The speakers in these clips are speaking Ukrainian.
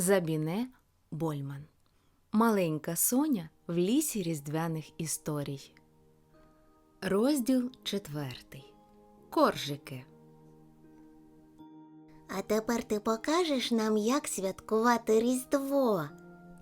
Забіне Больман. Маленька Соня в лісі різдвяних історій. Розділ четвертий. Коржики. А тепер ти покажеш нам, як святкувати Різдво.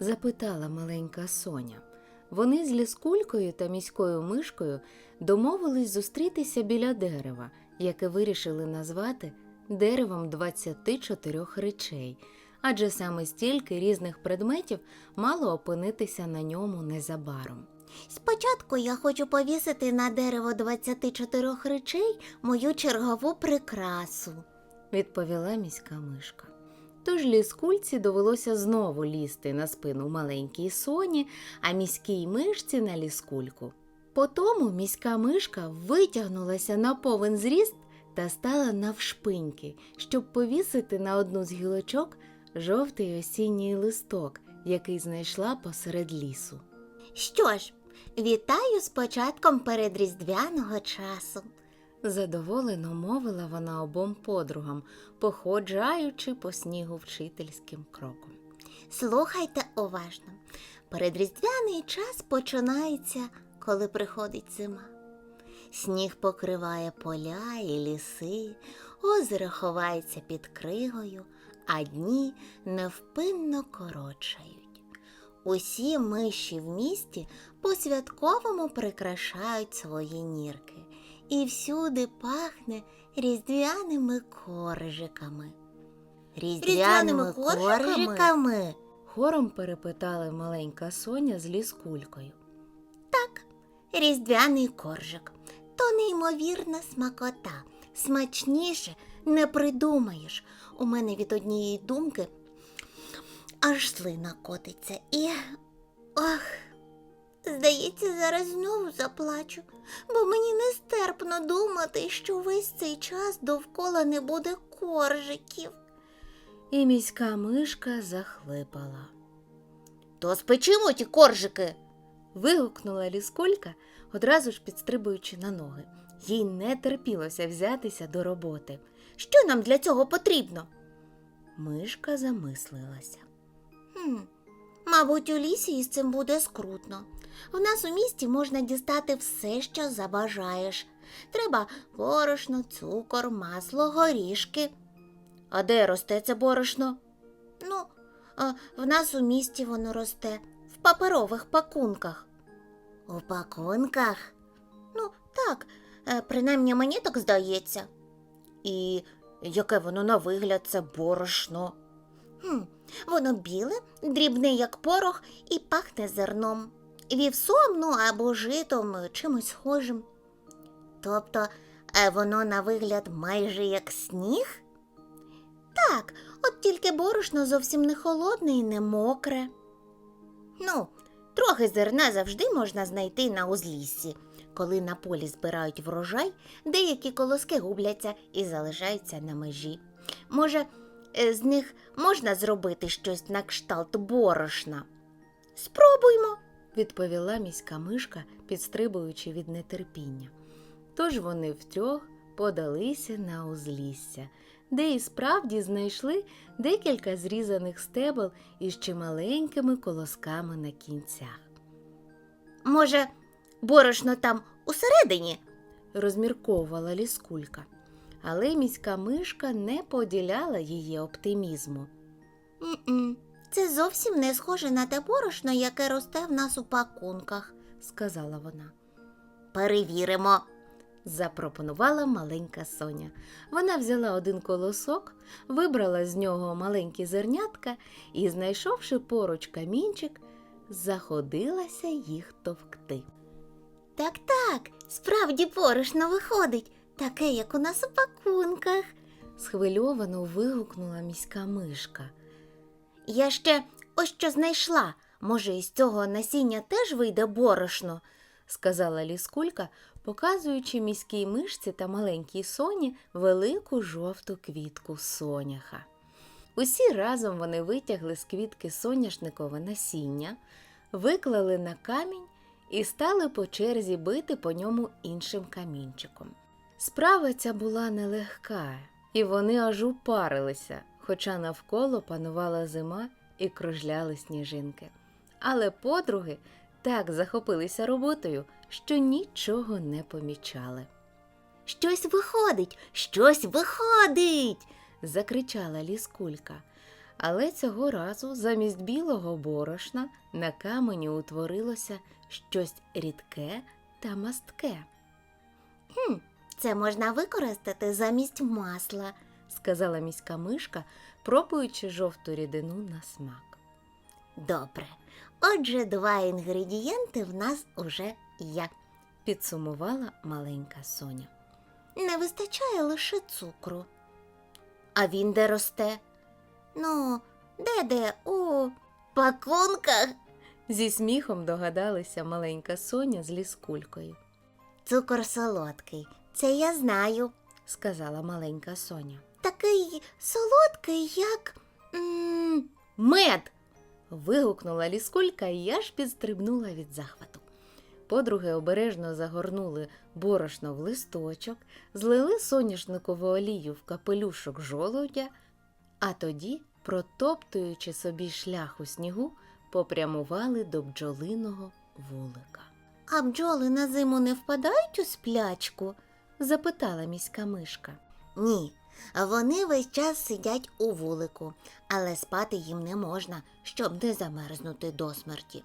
запитала маленька Соня. Вони з ліскулькою та міською мишкою домовились зустрітися біля дерева, яке вирішили назвати деревом 24 речей, адже саме стільки різних предметів мало опинитися на ньому незабаром. Спочатку я хочу повісити на дерево 24 речей мою чергову прикрасу. відповіла міська мишка. Тож ліскульці довелося знову лізти на спину маленькій соні, а міській мишці на ліскульку. Потому міська мишка витягнулася на повен зріст та стала навшпиньки, щоб повісити на одну з гілочок жовтий осінній листок, який знайшла посеред лісу. Що ж, вітаю з початком передріздвяного часу. Задоволено мовила вона обом подругам, походжаючи по снігу вчительським кроком. Слухайте уважно. Передріздвяний час починається, коли приходить зима. Сніг покриває поля і ліси, озеро ховається під кригою, а дні невпинно коротшають. Усі миші в місті по-святковому прикрашають свої нірки, і всюди пахне різдвяними коржиками. Різдвяними коржиками? Хором перепитала маленька Соня з ліскулькою. Різдвяний коржик то неймовірна смакота. Смачніше не придумаєш. У мене від однієї думки аж слина котиться і. Ох, здається, зараз знову заплачу, бо мені нестерпно думати, що весь цей час довкола не буде коржиків. І міська мишка захлипала. То спечимо ті коржики. Вигукнула ліскулька, одразу ж підстрибуючи на ноги. Їй не терпілося взятися до роботи. Що нам для цього потрібно? Мишка замислилася. Хм, мабуть, у лісі із цим буде скрутно. В нас у місті можна дістати все, що забажаєш. Треба борошно, цукор, масло, горішки. А де росте це борошно? Ну, а в нас у місті воно росте в паперових пакунках. У пакунках. Ну, так, е, принаймні мені так здається. І яке воно на вигляд, це борошно. Хм, воно біле, дрібне, як порох, і пахне зерном. Вівсом, ну або житом, чимось схожим. Тобто е, воно на вигляд майже як сніг? Так, от тільки борошно зовсім не холодне і не мокре. Ну, трохи зерна завжди можна знайти на узліссі. Коли на полі збирають врожай, деякі колоски губляться і залишаються на межі. Може, е, з них можна зробити щось на кшталт борошна? Спробуймо. відповіла міська мишка, підстрибуючи від нетерпіння. Тож вони втрьох подалися на узлісся, де і справді знайшли декілька зрізаних стебел із чималенькими колосками на кінцях. Може, борошно там усередині? розмірковувала ліскулька. Але міська мишка не поділяла її оптимізму. М-м, Це зовсім не схоже на те борошно, яке росте в нас у пакунках. сказала вона. Перевіримо. запропонувала маленька Соня. Вона взяла один колосок, вибрала з нього маленькі зернятка і, знайшовши поруч камінчик, заходилася їх товкти. Так, так, справді борошно виходить, таке, як у нас у пакунках. Схвильовано вигукнула міська мишка. Я ще ось що знайшла. Може, із цього насіння теж вийде борошно? сказала ліскулька, показуючи міській мишці та маленькій соні велику жовту квітку соняха. Усі разом вони витягли з квітки соняшникове насіння, виклали на камінь і стали по черзі бити по ньому іншим камінчиком. Справа ця була нелегка, і вони аж упарилися, хоча навколо панувала зима і кружляли сніжинки. Але подруги так захопилися роботою, що нічого не помічали. Щось виходить, щось виходить. закричала ліскулька. Але цього разу замість білого борошна на камені утворилося щось рідке та мастке, Це можна використати замість масла. сказала міська мишка, пробуючи жовту рідину на смак. Добре. Отже, два інгредієнти в нас уже є. Підсумувала маленька Соня. Не вистачає лише цукру. А він де росте? Ну, де де у пакунках Зі сміхом догадалися маленька Соня з ліскулькою, цукор солодкий. Це я знаю. сказала маленька Соня. Такий солодкий, як. м Мед. вигукнула ліскулька і аж підстрибнула від захвату. Подруги обережно загорнули борошно в листочок, злили соняшникову олію в капелюшок жолудя, а тоді, протоптуючи собі шлях у снігу, попрямували до бджолиного вулика. А бджоли на зиму не впадають у сплячку? Запитала міська мишка. Ні. Вони весь час сидять у вулику, але спати їм не можна, щоб не замерзнути до смерті.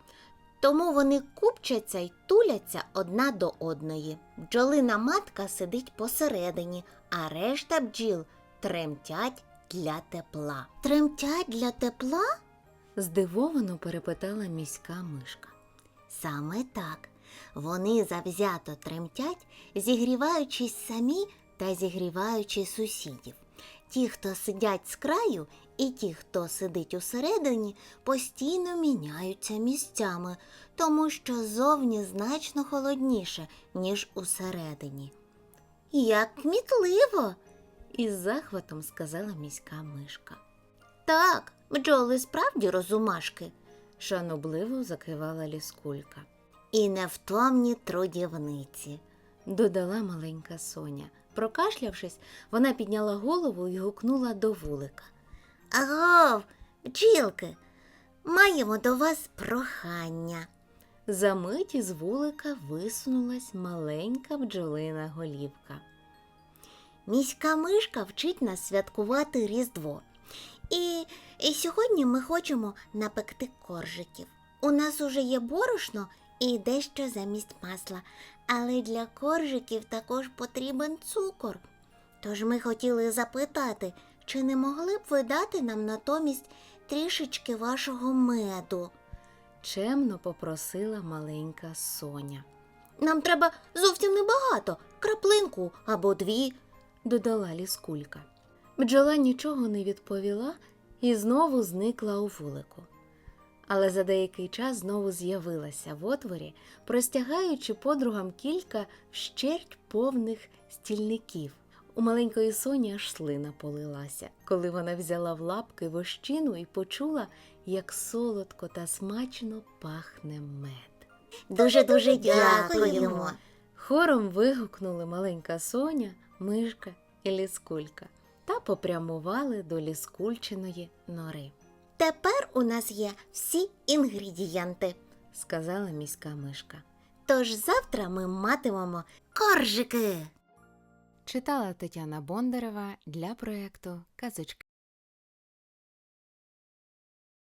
Тому вони купчаться й туляться одна до одної. Бджолина матка сидить посередині, а решта бджіл тремтять для тепла. Тремтять для тепла? Здивовано перепитала міська мишка. Саме так. Вони завзято тремтять, зігріваючись самі та зігріваючи сусідів. Ті, хто сидять з краю, і ті, хто сидить усередині, постійно міняються місцями, тому що зовні значно холодніше, ніж усередині. Як кмітливо! Із захватом сказала міська мишка. Так, бджоли справді розумашки Шанобливо закивала ліскулька. і невтомні трудівниці. додала маленька Соня. Прокашлявшись, вона підняла голову і гукнула до вулика. Агов, бджілки, маємо до вас прохання. Замить із вулика висунулась маленька бджолина голівка. Міська мишка вчить нас святкувати Різдво. І, і сьогодні ми хочемо напекти коржиків. У нас уже є борошно і дещо замість масла, але для коржиків також потрібен цукор. Тож ми хотіли запитати, чи не могли б ви дати нам натомість трішечки вашого меду? Чемно попросила маленька Соня. Нам треба зовсім небагато, краплинку або дві. Додала ліскулька. Бджола нічого не відповіла і знову зникла у вулику. Але за деякий час знову з'явилася в отворі, простягаючи подругам кілька вщерть повних стільників. У маленької Соні аж слина полилася, коли вона взяла в лапки вощину і почула, як солодко та смачно пахне мед. Дуже-дуже дякуємо. Хором вигукнули маленька Соня, мишка і ліскулька та попрямували до ліскульчиної нори, Тепер у нас є всі інгредієнти. сказала міська мишка. Тож завтра ми матимемо коржики. Читала Тетяна Бондарева для проєкту Казочки.